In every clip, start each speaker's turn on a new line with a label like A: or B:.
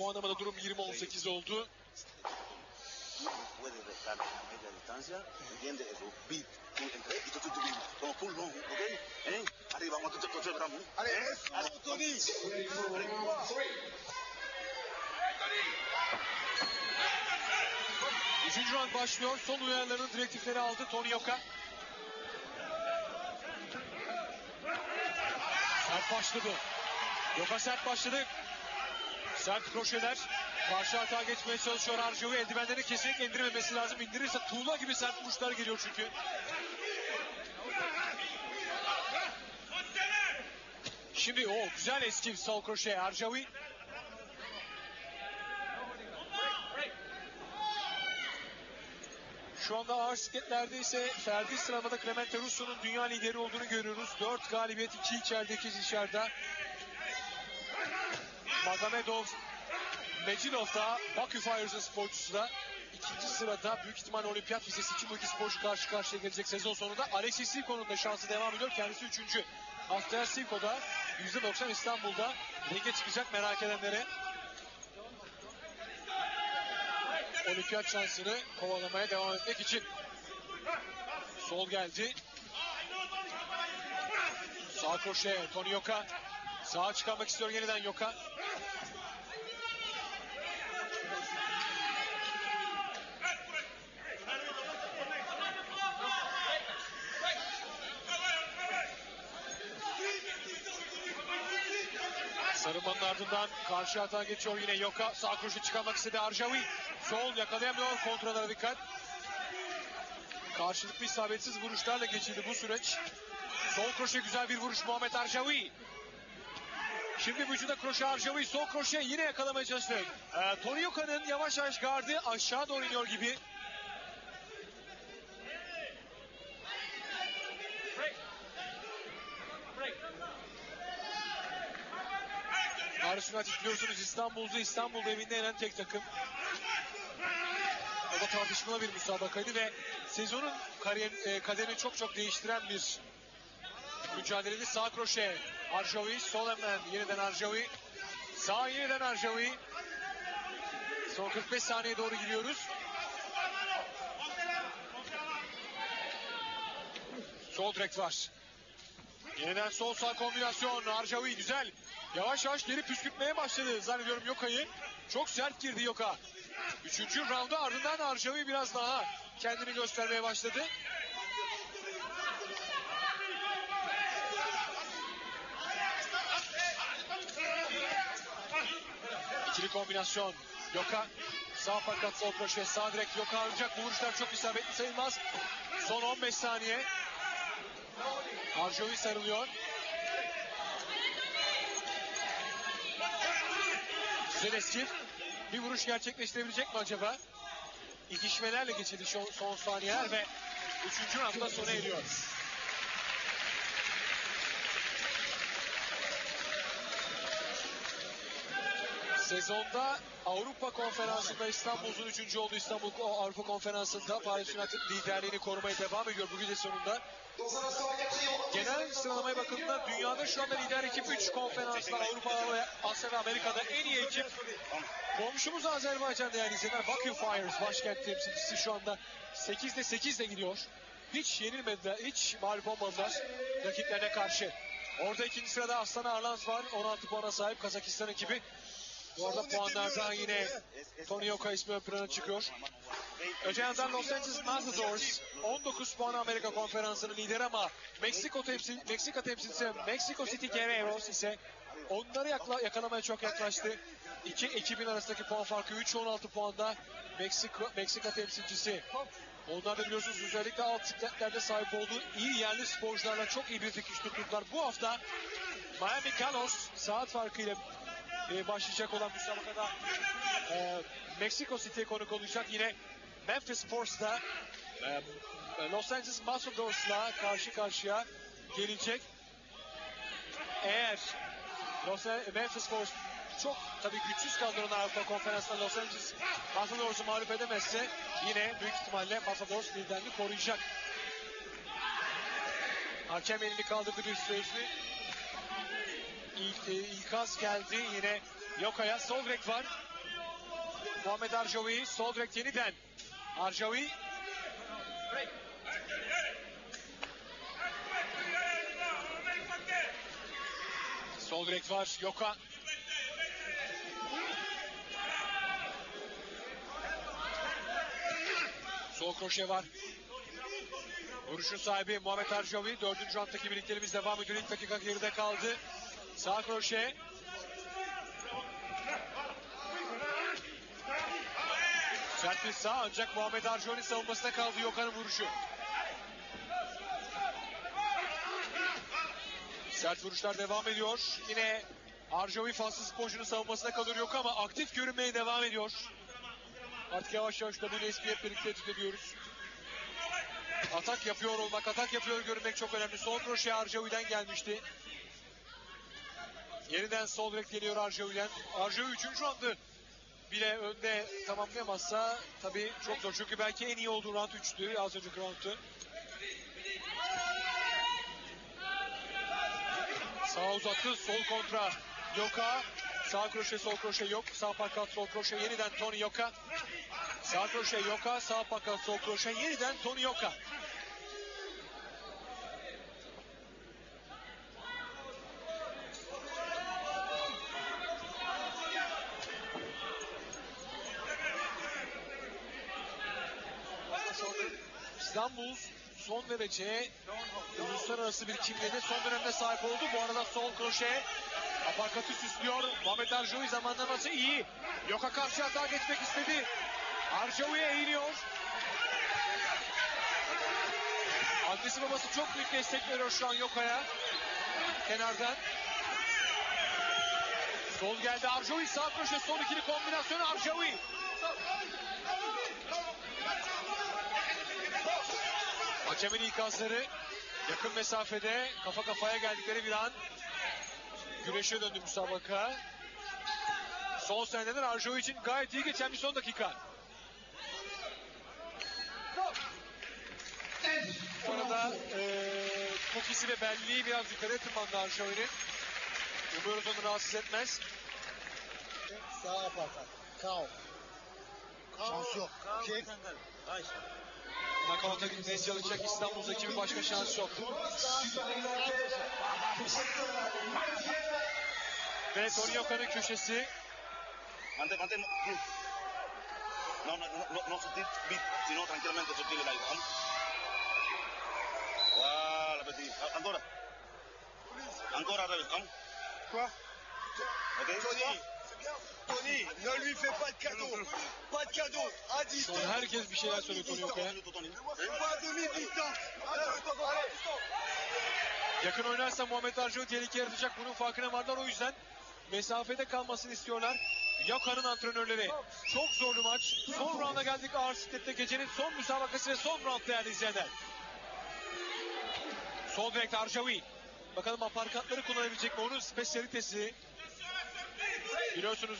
A: puanlamada durum 20-18 oldu. Üçüncü round başlıyor. Son uyarıların direktifleri aldı Tony Yoka. Sert başladı. Yoka sert başladı. Sert kroşeler. Karşı hata geçmeye çalışıyor Arjovi. Eldivenlerini kesinlikle indirmemesi lazım. İndirirse tuğla gibi sert vuruşlar geliyor çünkü. Şimdi o güzel eski sol kroşe Arjovi. Şu anda ağır sikletlerde ise Ferdi sıramada Clemente Russo'nun dünya lideri olduğunu görüyoruz. 4 galibiyet, 2 içeride, 2 dışarıda. Magomedov, Mecilov da Bakü Fires'ın sporcusu da ikinci sırada büyük ihtimal olimpiyat vizesi için bu iki sporcu karşı karşıya gelecek sezon sonunda. Alexis Sivko'nun da şansı devam ediyor. Kendisi üçüncü. Aster Sivko da %90 İstanbul'da ringe çıkacak merak edenlere. Olimpiyat şansını kovalamaya devam etmek için. Sol geldi. Sağ kroşe Tony Yoka. Sağa çıkarmak istiyor yeniden Yoka. Sarılmanın ardından karşı hata geçiyor yine Yoka. Sağ kroşe çıkarmak istedi Arjavi. Sol yakalayamıyor. Kontralara dikkat. Karşılıklı isabetsiz vuruşlarla geçildi bu süreç. Sol kroşe güzel bir vuruş Muhammed Arjavi. Şimdi vücuda kroşe Arjavi. Sol kroşe yine yakalamaya çalıştı. Ee, Tony Yoka'nın yavaş yavaş gardı aşağı doğru iniyor gibi. Paris United biliyorsunuz İstanbul'da İstanbul'da evinde yenen tek takım. O da tartışmalı bir müsabakaydı ve sezonun kariyer, e, kaderini çok çok değiştiren bir mücadeleydi. Sağ kroşe Arjavi, sol hemen yeniden Arjavi. Sağ yeniden Arjavi. Son 45 saniye doğru giriyoruz. Sol direkt var. Yeniden sol sağ kombinasyon. Arjavi güzel. Yavaş yavaş geri püskürtmeye başladı zannediyorum Yoka'yı. Çok sert girdi Yoka. Üçüncü rounda ardından Arjavi biraz daha kendini göstermeye başladı. İkili kombinasyon. Yoka sağ fakat sol kroşe sağ direkt Yoka alacak. Bu vuruşlar çok isabetli sayılmaz. Son 15 saniye. Arjovi sarılıyor. Zeneski bir vuruş gerçekleştirebilecek mi acaba? İkişmelerle geçildi son, son saniyeler ve üçüncü roundda sona eriyor. Sezonda Avrupa Konferansı'nda İstanbul'un üçüncü olduğu İstanbul Avrupa Konferansı'nda Paris United liderliğini korumaya devam ediyor bu gece sonunda. Genel sıralamaya bakıldığında dünyada şu anda lider ekip 3 konferanslar Avrupa ve Asya ve Amerika'da en iyi ekip. Komşumuz Azerbaycan değerli izleyenler Bakü Fires başkent temsilcisi şu anda 8'de 8'de gidiyor. Hiç yenilmediler, hiç mağlup olmadılar rakiplerine karşı. Orada ikinci sırada Aslan Arlans var. 16 puana sahip Kazakistan ekibi. Bu arada puanlardan yine Tony Yoka ismi ön plana çıkıyor. Öte yandan Los Angeles Matadors 19 puan Amerika Konferansı'nın lideri ama Meksiko temsil, Meksika temsilcisi Mexico City Guerreros ise onları yakla, yakalamaya çok yaklaştı. İki ekibin arasındaki puan farkı 3-16 puanda Meksiko, Meksika temsilcisi. Onlar da biliyorsunuz özellikle alt sikletlerde sahip olduğu iyi yerli sporcularla çok iyi bir dikiş tuttular. Bu hafta Miami Galos saat farkıyla e, başlayacak olan müsabakada e, Mexico City'ye konuk olacak. Yine Memphis Force'da e, Los Angeles Matadors'la karşı karşıya gelecek. Eğer Los Memphis Force çok tabii güçsüz kadronun Avrupa Konferansı'nda Los Angeles Matadors'u mağlup edemezse yine büyük ihtimalle Matadors liderliğini koruyacak. Hakem elini kaldırdı bir sözlü. İlk, e, İlkaz geldi yine Yoka'ya sol direkt var. Muhammed Arjavi sol direkt yeniden. Arjavi sol direkt var. Yoka Sol kroşe var. Vuruşun sahibi Muhammed Arjavi. Dördüncü rounddaki birliklerimiz devam ediyor. İlk dakika geride kaldı. Sağ kroşe. Sert bir sağ ancak Muhammed Arjavi'nin savunmasında kaldı Yokan'ın vuruşu. Sert vuruşlar devam ediyor. Yine Arjavi faslı sporcunun savunmasında kalıyor yok ama aktif görünmeye devam ediyor. Artık yavaş yavaş WSB hep birlikte tüketiyoruz. Atak yapıyor olmak, atak yapıyor görünmek çok önemli. Sol kroşe Arjavi'den gelmişti. Yeniden sol direkt geliyor Arjavi'den. Arjavi 3. roundu bile önde tamamlayamazsa tabii çok zor. Çünkü belki en iyi olduğu round 3'tü az önceki roundu. Sağ uzattı, sol kontra. Yoka, sağ kroşe, sol kroşe yok. Sağ parkat, sol kroşe yeniden Tony Yoka. Sağ kroşe Yoka, sağ parkat, sol kroşe yeniden Tony Yoka. İstanbul son derece uluslararası bir kimliğe de son dönemde sahip oldu. Bu arada sol kroşe aparkatı süslüyor. Muhammed Arjavi zamanlaması iyi. Yoka karşı hata geçmek istedi. Arjavi'ye eğiliyor. Annesi babası çok büyük destek veriyor şu an Yoka'ya. Kenardan. Sol geldi Arjavi sağ köşe son ikili kombinasyonu Arjavi. Hakemin ikazları yakın mesafede kafa kafaya geldikleri bir an güreşe döndü müsabaka. Son seneler Arjo için gayet iyi geçen bir son dakika. Bu arada eee kokisi ve belliği biraz yukarı tırmandı Arjo'nun. Umuyoruz onu rahatsız etmez.
B: Sağ aparkat. Kau. Şans yok. Kick.
A: İstanbul ekibi başka şans yok. Ve köşesi.
C: Mantén, mantén, no, no, no, no, sutil sino tranquilamente sutil el aire, vamos. Voilà, petit. A- Ancora. Ancora, al revés, vamos.
B: Quoi
C: Ok.
B: Tony. Ne lui fais pas de cadeau. Pas de cadeau. À distance.
A: an herkes bir şeyler söylüyor Tony
C: Tony.
B: Pas demi-distance. Allez.
A: Yakın oynarsa Muhammed Arjo tehlike yaratacak. Bunun farkına varlar o yüzden mesafede kalmasını istiyorlar. Yaka'nın antrenörleri. Çok zorlu maç. Son rounda geldik ağır siklette gecenin son müsabakası ve son round değerli izleyenler. Sol direkt Arjavi. Bakalım aparkatları kullanabilecek mi? Onun spesiyalitesi. Biliyorsunuz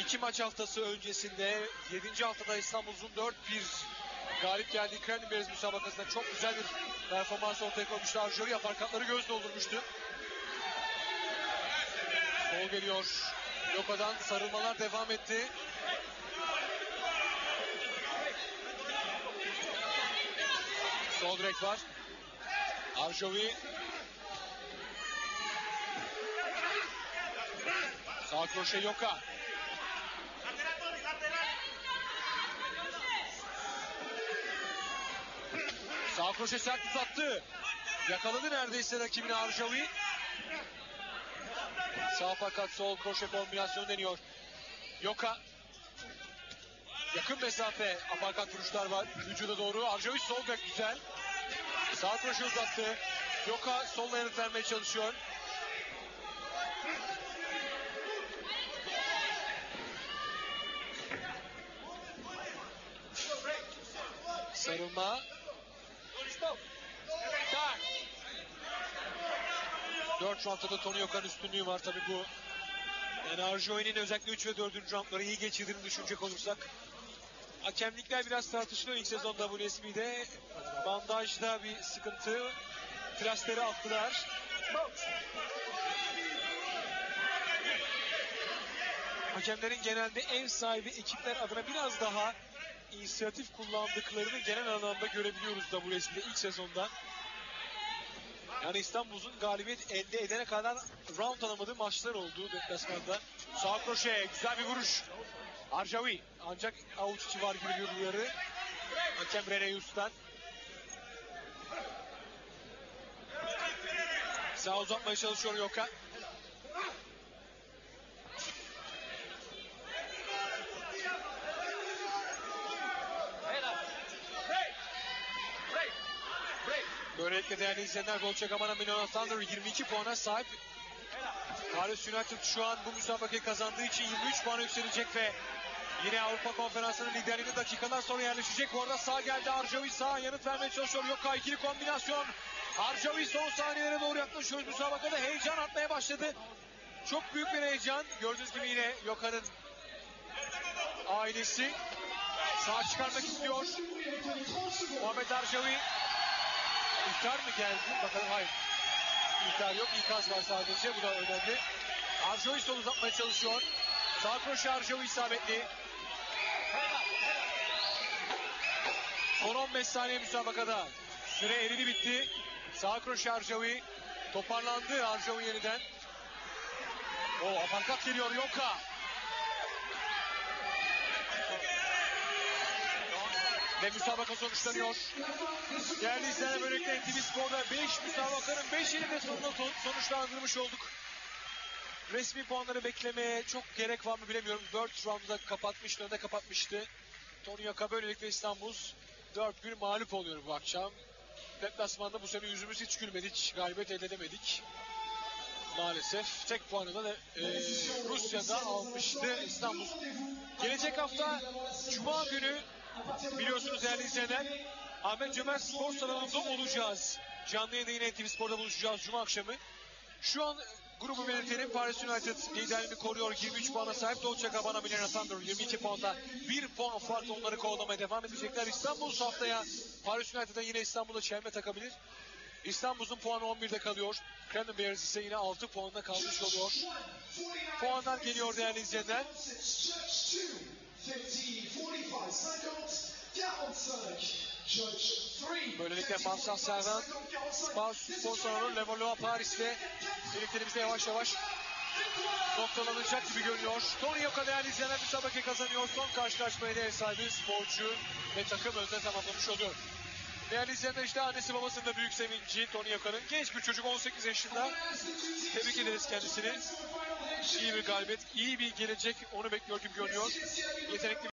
A: iki maç haftası öncesinde 7. haftada İstanbul'un 4-1 galip geldiği Kremlin müsabakasında çok güzel bir performans ortaya koymuştu. Arjori aparkatları göz doldurmuştu. Sol geliyor. Yoka'dan sarılmalar devam etti. Sol direkt var. Arjovi. Sağ kroşe Yoka. Sağ kroşe sert uzattı. Yakaladı neredeyse rakibini Arjavi. Sağ fakat sol kroşe kombinasyonu deniyor. Yoka. Yakın mesafe aparkat vuruşlar var. Vücuda doğru. Arjavi sol bek güzel. Sağ kroşe uzattı. Yoka solla yanıt vermeye çalışıyor. Sarılma. Dört roundda Tony Yokan üstünlüğü var tabi bu. Yani Arjoin'in özellikle 3 ve 4. roundları iyi geçirdiğini düşünecek olursak. Hakemlikler biraz tartışılıyor ilk sezon WSB'de. Bandajda bir sıkıntı. Trasleri attılar. hakemlerin genelde ev sahibi ekipler adına biraz daha inisiyatif kullandıklarını genel anlamda görebiliyoruz WSB'de ilk sezonda. Yani İstanbul'un galibiyet elde edene kadar round alamadığı maçlar oldu deplasmanda. Sağ kroşe güzel bir vuruş. Arjavi ancak avuç içi var gibi bir uyarı. Hakem Rene Yus'tan. Sağ uzatmaya çalışıyor Yoka. Böylelikle değerli izleyenler Dolce Gabbana Milano Thunder 22 puana sahip. Paris United şu an bu müsabakayı kazandığı için 23 puana yükselecek ve yine Avrupa Konferansı'nın liderliğine dakikalar sonra yerleşecek. Bu arada sağ geldi Arjavi sağ yanıt vermeye çalışıyor. Yoka ikili kombinasyon. Arjavi son saniyelere doğru yaklaşıyor. Müsabakada heyecan atmaya başladı. Çok büyük bir heyecan. Gördüğünüz gibi yine Yoka'nın ailesi sağ çıkarmak istiyor. Muhammed Arjavi İhtar mı geldi? Bakalım hayır. İhtar yok. İkaz var sadece. Bu da önemli. Arjovi sol uzatmaya çalışıyor. Sağ kroşe Arjovi isabetli. Son 15 saniye müsabakada. Süre eridi bitti. Sağ kroşe Arjovi. Toparlandı Arjovi yeniden. O aparkat geliyor Yoka. Ve müsabaka sonuçlanıyor. Değerli izleyenler böylelikle NTV Spor'da 5 müsabakanın 5'ini de sonunda son- sonuçlandırmış olduk. Resmi puanları beklemeye çok gerek var mı bilemiyorum. 4 roundda kapatmıştı, önde kapatmıştı. Tony Yoka böylelikle İstanbul 4-1 mağlup oluyor bu akşam. Deplasmanda bu sene yüzümüz hiç gülmedi, hiç galibiyet elde edemedik. Maalesef tek puanı da e, Rusya'da almıştı İstanbul. Gelecek hafta Cuma günü Biliyorsunuz değerli izleyenler Ahmet Cömert Spor Salonu'nda olacağız. Canlı yayında yine NTV Spor'da buluşacağız Cuma akşamı. Şu an grubu belirtelim. Paris United liderliğini koruyor. 23 puana sahip. Dolce Gabbana Milano Thunder 22 puanda. 1 puan farklı onları kovalamaya devam edecekler. İstanbul haftaya Paris United'a yine İstanbul'da çelme takabilir. İstanbul'un puanı 11'de kalıyor. Crandon Bears ise yine 6 puanda kalmış oluyor. Puanlar geliyor değerli izleyenler.
D: Stretch two, 50, 45 seconds. Down surge. Judge three.
A: Böylelikle
D: 50,
A: Mansah
D: 45
A: Serhan,
D: seconds. Down surge.
A: Spor spor salonu Levallois Paris'te birliklerimizde yavaş yavaş noktalanacak gibi görünüyor. Tony Yoka değerli izleyenler müsabakayı kazanıyor. Son karşılaşmayı da ev sahibi sporcu ve takım önde tamamlamış oluyor. Değerli izleyenler işte annesi babasının da büyük sevinci Tony Yoka'nın. Genç bir çocuk 18 yaşında. Tebrik ederiz kendisini. İyi bir galibiyet, iyi bir gelecek onu bekliyor gibi görünüyor. Yetenekli